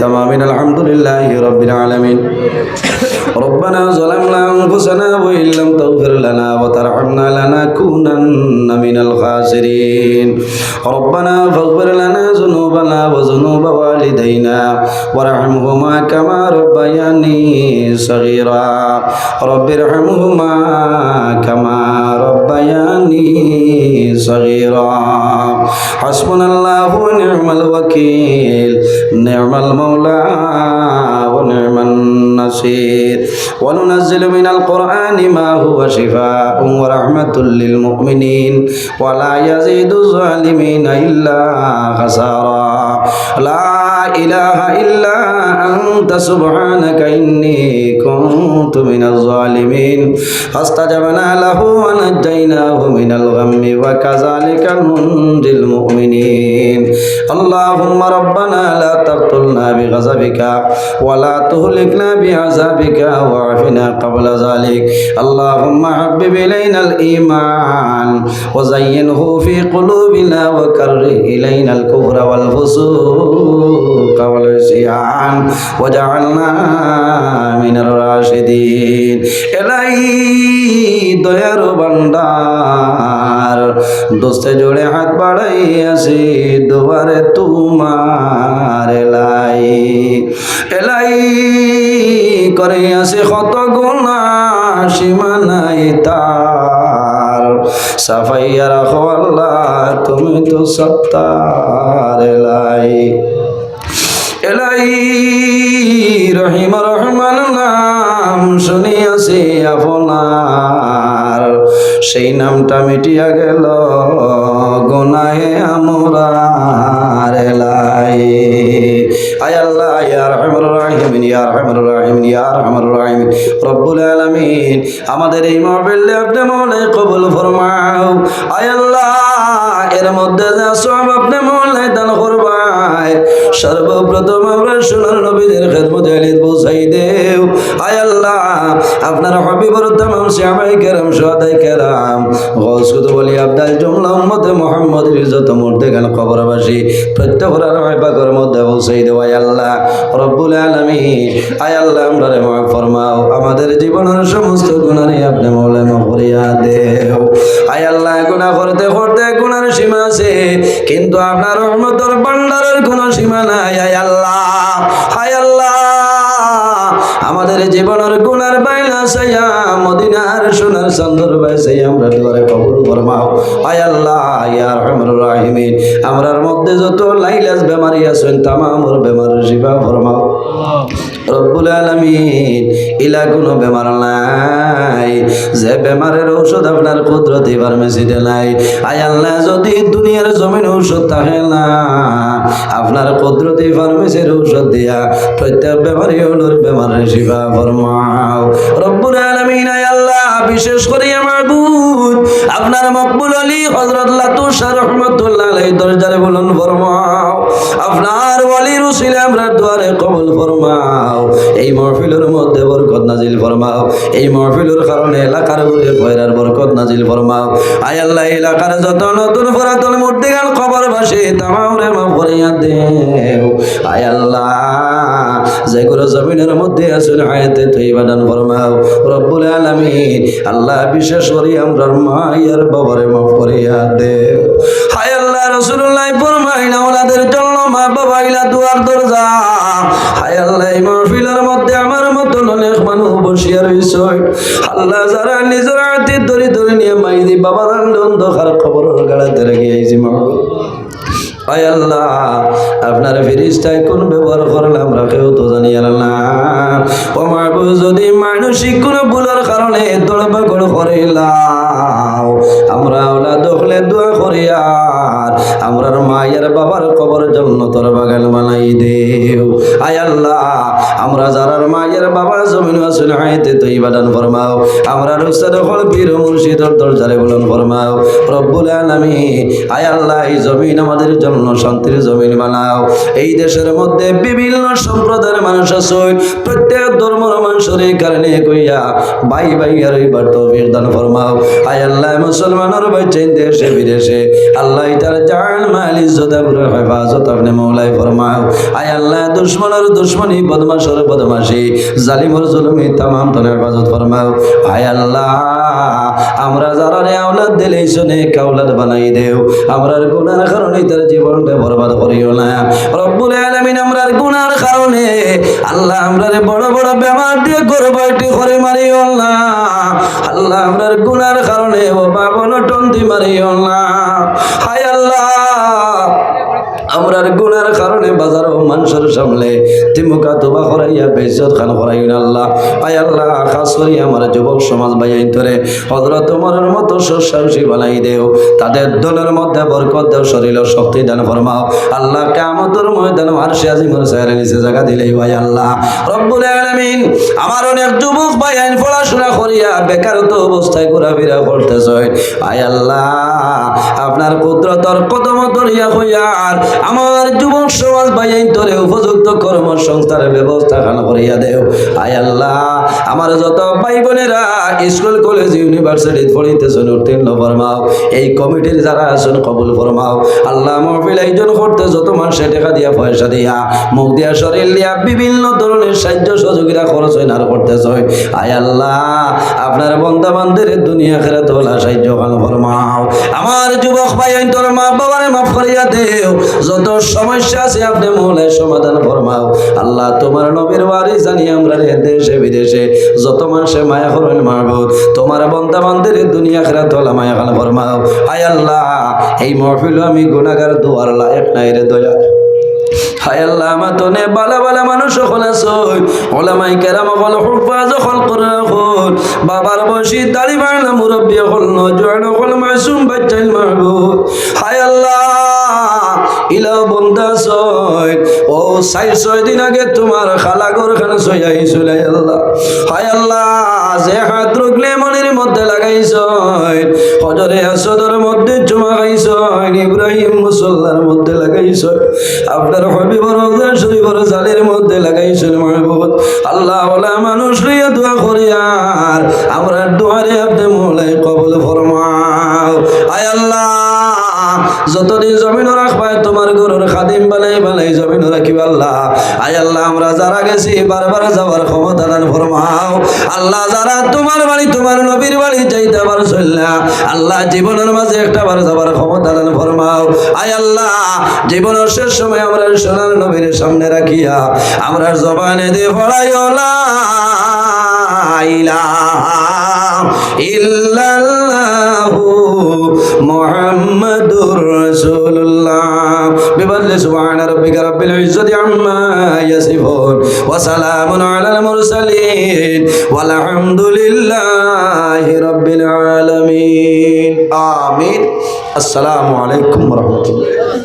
تمام الحمد لله رب العالمين ربنا ظلمنا أنفسنا وإن لم تغفر لنا وترحمنا لنكونن من الخاسرين ربنا فاغفر لنا ذنوبنا وذنوب والدينا وارحمهما كما ربياني صغيرا رب ارحمهما كما ربياني صغيرا حسبنا الله ونعم الوكيل نعم المولى ونعم النصير وننزل من القرآن ما هو شفاء ورحمة للمؤمنين ولا يزيد الظالمين إلا خسارا لا ইলাহা ইল্লা আনতা, সুবহানাকা ইন্নী কুনতু মিনাজ জালিমিন ফাস্তাজাবনা লাহু ওয়া নাজাইনাহু মিনাল গাম্মি ওয়া কাযালিকা নুনজিল মুমিনিন। আল্লাহুম্মা রাব্বানা লা তাকতুলনা বিগাযাবিকা ওয়া লা তুহলিকনা বিআযাবিকা ওয়া আফিনা ক্বাবলা যালিক। আল্লাহুম্মা হাবিব ইলাইনাল ঈমান ওয়া যায়্যিনহু ফি কুলুবিনা ওয়া কাররিহ ইলাইনাল কুফরা ওয়াল والفسوق والعصيان وجعلنا من الراشدين إلهي দয়ার বান্দার দোস্তে জোড়ে হাত বাড়াইয়াছি দুবারে তোমার এলাই এলাই করে আছে কত গুণা সীমানাই তার সাফাইয়া রাখো আল্লাহ তুমি তো সত্তার এলাই এলাই রহিম রহমান নাম শুনিয়াছি আপনার। সেই নামটা মিটিয়া গেল, গোনাহে আমরার এলাই। আমাদের এই মাহফিলে আপনি মনে কবুল ফরমাও। আয় আল্লাহ এর মধ্যে যা সব আপনি মৌলে দান করবায়। সর্বপ্রথম আমরা সোনার নবীদের খেদমত আলিদ বসাই দেও। আয় আল্লাহ, আপনার হবিবর তামাম শ্যামাই কেরাম সদাই কেরাম। গসকুত বলি আব্দাল জুমলা উম্মতে মোহাম্মদ ইজ্জত মূর্তে গান কবরবাসী প্রত্যেকরার পাকের মধ্যে বসাই দেও আয় আল্লাহ। রব্বুল আলামিন আয় আল্লাহ, আমরা রে ফরমাও। আমাদের জীবনের সমস্ত গুণারে আপনি মৌলে মফরিয়া দেও। আয় আল্লাহ, গুনাহ করতে করতে গুনার সীমা আছে কিন্তু আপনার রহমতের ভান্ডারের কোনো সীমা নাই। আয় আল্লাহ, হায় আল্লাহ, আমাদের জীবনের গুণার বাইনা সাইয়া সোনার চন্দর বাইসাই আমরা দুয়ারে কবুল ফরমাও। আয় আল্লাহ ইয়া রহমানুর রাহিমিন। আমরার মধ্যে যত লাইলাস বেমারি আছেন, তামামর বেমার শিবা ফরমাও। রব্বুল আলামিন, ইলা কোনো বেমার নাই। যে বেমারের ঔষধ আপনার কুদরতি ফার্মেসিতে নাই। আয় আল্লাহ, যদি দুনিয়ার জমিন ঔষধ থাকে না, আপনার কুদরতি ফার্মেসির ঔষধ দিয়া প্রত্যেক বেমারি হলোর বেমারের শিবা ফরমাও। রব্বুল আলামিন, আয় আল্লাহ বিশেষ করে আমার বুধ আপনার মকবুল আলী হযরত লাতুশা রহমাতুল্লাহ দরজারে বলুন ফরমাও। আপনার ওয়ালি রসিলে আমরা দুয়ারে কবুল ফরমাও। এই মহফিলের মধ্যে বরকত নাজিল ফরমাও। এই মহফিলের কারণে এলাকার উপরে পয়রার বরকত নাজিল ফরমাও। আয় আল্লাহ, এলাকার যত নতুন পুরাতন মূর্তি গান খবর ভাসে তামাউরে মাফ করিয়া দেও। আয় আল্লাহ। যেগুলো জমিনের মধ্যে আছেন আয়াতে তুই বাদান ফরমাও। রব্বুল আলামিন, আল্লাহ বিশেষ করি আমরা মায়ের বাবারে মাফ করিয়া দেও হায় আল্লাহ রসুল্লাহ ফরমাই না ওনাদের জন্য মা বাবা ইলা দুয়ার দরজা। হায় আল্লাহ মাহফিলের মধ্যে আমার অনেক মানুষ বসিয়া রয়েছে। আল্লাহ যারা নিজের হাতে ধরে ধরে নিয়ে মাইদি বাবার অন্ধকার খবর গাড়াতে রেখে আইছি মাহবুব আল্লাহ, আপনার ফিরিস্তায় কোন ব্যবহার করলে আমরা কেউ তো জানি না ও যদি মানসিক কোনো ভুলের কারণে করে করিলাম আমরা ওলা দখলে দোয়া করি আর আমরার মায়ের বাবার কবর জন্য তোর বাগান বানাই দেও। আয় আল্লাহ, আমরা যারার মায়ের বাবার জমিন আসুন হাইতে তুই বাদান ফরমাও। আমরা রুসাদ হল পীর মুর্শিদর দরজারে বলুন ফরমাও। রব্বুল আলামিন, আয় আল্লাহ, এই জমিন আমাদের জন্য শান্তির জমিন বানাও। এই দেশের মধ্যে বিভিন্ন সম্প্রদায়ের মানুষ আছে প্রত্যেক মানুষের কারণে কইয়া ভাই ভাই আর তৌফিক দান ফরমাও। আয় আল্লাহ, মুসলমানের বাচ্চাই দেশে, বিদেশে, আল্লাহ তার জান, মাল, ইজ্জত হেফাজত আপনি মৌলাই ফরমাও। আয় আল্লাহ, দুশ্মনের দুশ্মনী, বদমাশর বদমাশি, জালিমর জুলুমি তামাম হেফাজত ফরমাও। আয় আল্লাহ, আমরা যারা রে আওলাদ দিলে শুনে কাউলাদ বানাই দেও, আমরার গুনার কারণে তার জীবনটা বরবাদ করিও না। রব্বুল আলামিন আমরার গুনার কারণে আল্লাহ আমরারে বড় বড় বেমার দিয়ে গর্বাইটি করে মারি না আল্লাহ আমরার গুনার কারণে ও বাবন টন্দি মারি না হায় আল্লাহ! আমরার গুনার কারণে বাজার ও মানুষের সামনে তিমুকা তোবা করাইয়া বেজত খান করাই আল্লাহ। আয় আল্লাহ, খাস করি আমার যুবক সমাজ বাইন ধরে। হজরত তোমার মতো সুসাহসী বানাই দেও। তাদের দলের মধ্যে বরকত দেও, শরীর শক্তি দান ফরমাও। আল্লাহ কামতর ময়দান আর সে আজিমর সাহের নিচে জায়গা দিলেই ভাই আল্লাহ। রব্বুল আলামিন, আমার অনেক যুবক ভাই আইন পড়াশোনা করিয়া বেকারত্ব অবস্থায় ঘোরাফেরা করতেছে। আয় আল্লাহ, আপনার কুদরতর কদম দরিয়া হইয়ার আমার যুবক সমাজ বাইন তোরে উপযুক্ত কর্মসংস্থানের ব্যবস্থা খান করিয়া দেও। আয় আল্লাহ, আমার যত ভাই বোনেরা স্কুল, কলেজ, ইউনিভার্সিটি পড়িতেছেন, উত্তীর্ণ ফরমাও। এই কমিটির যারা আছেন, কবুল ফরমাও। আল্লাহ মহফিল আয়োজন করতে যত মানুষে টাকা দিয়া, পয়সা দিয়া, মুখ দিয়া, শরীর দিয়া বিভিন্ন ধরনের সাহায্য সহযোগিতা খরচ হয় না করতেছ আয় আল্লাহ, আপনার বন্ধা বান্ধবের দুনিয়া খেরে তোলা সাহায্য খান ফরমাও। আমার যুবক ভাই তোর মা বাবারে মাফ করিয়া দেও। যত সমস্যা আছে, আপনি মহলে সমাধান ফরমাও। আল্লাহ তোমার নবীর বাড়ি জানি আমরা রে দেশে, বিদেশে যত মানুষে মায়া করেন মাহবুব তোমার বন্ধা বান্ধবের দুনিয়া খেরা তোলা মায়া খান ফরমাও। আয় আল্লাহ, এই মহফিল আমি গুণাগার দুয়ার লায়ক নাই রে দয়া বাবার বসি দাড়ি বাড়লা মুরব্বী হল নজওয়ান হল মাসুম বাচ্চাইল মাহবুব হায় ইলা বন্দা সয় ও সাই ছয় দিন আগে তোমার খালা ঘর খানে আইছিল আল্লাহ। হায় আল্লাহ, যে হাত মনের মধ্যে লাগাইছ হজরে আসদর মধ্যে জমা খাইছ ইব্রাহিম মুসল্লার মধ্যে লাগাইছ আপনার হবিবর শরীফর জালের মধ্যে মাহবুব। আল্লাহ ওলা মানুষ রিয়া দোয়া করিয়ার আমরা দোয়ারে আপনি মোলাই কবল ফরমাও। আয় আল্লাহ যতদিন জমিন রাখবাই তোমার গরুর খাদিম বালাই বালাই জমিন রাখিব আল্লাহ। আয় আল্লাহ, আমরা যারা গেছি, বারবার যাওয়ার ক্ষমতা দান ফরমাও। আল্লাহ, যারা তোমার বাড়ি, তোমার নবীর বাড়ি যাইতে পার চললা আল্লাহ জীবনের মাঝে একটা বার যাবার ক্ষমতা দান ফরমাও। আয় আল্লাহ, জীবনের শেষ সময় আমরা সোনার নবীর সামনে রাখিয়া, আমরা জবানে দিয়ে ফড়াইও ইলাহা ইল্লাল্লাহু মুহাম্মাদুর রাসূলুল্লাহ। আমিন। আসসালামু আলাইকুম ওয়া রাহমাতুল্লাহ।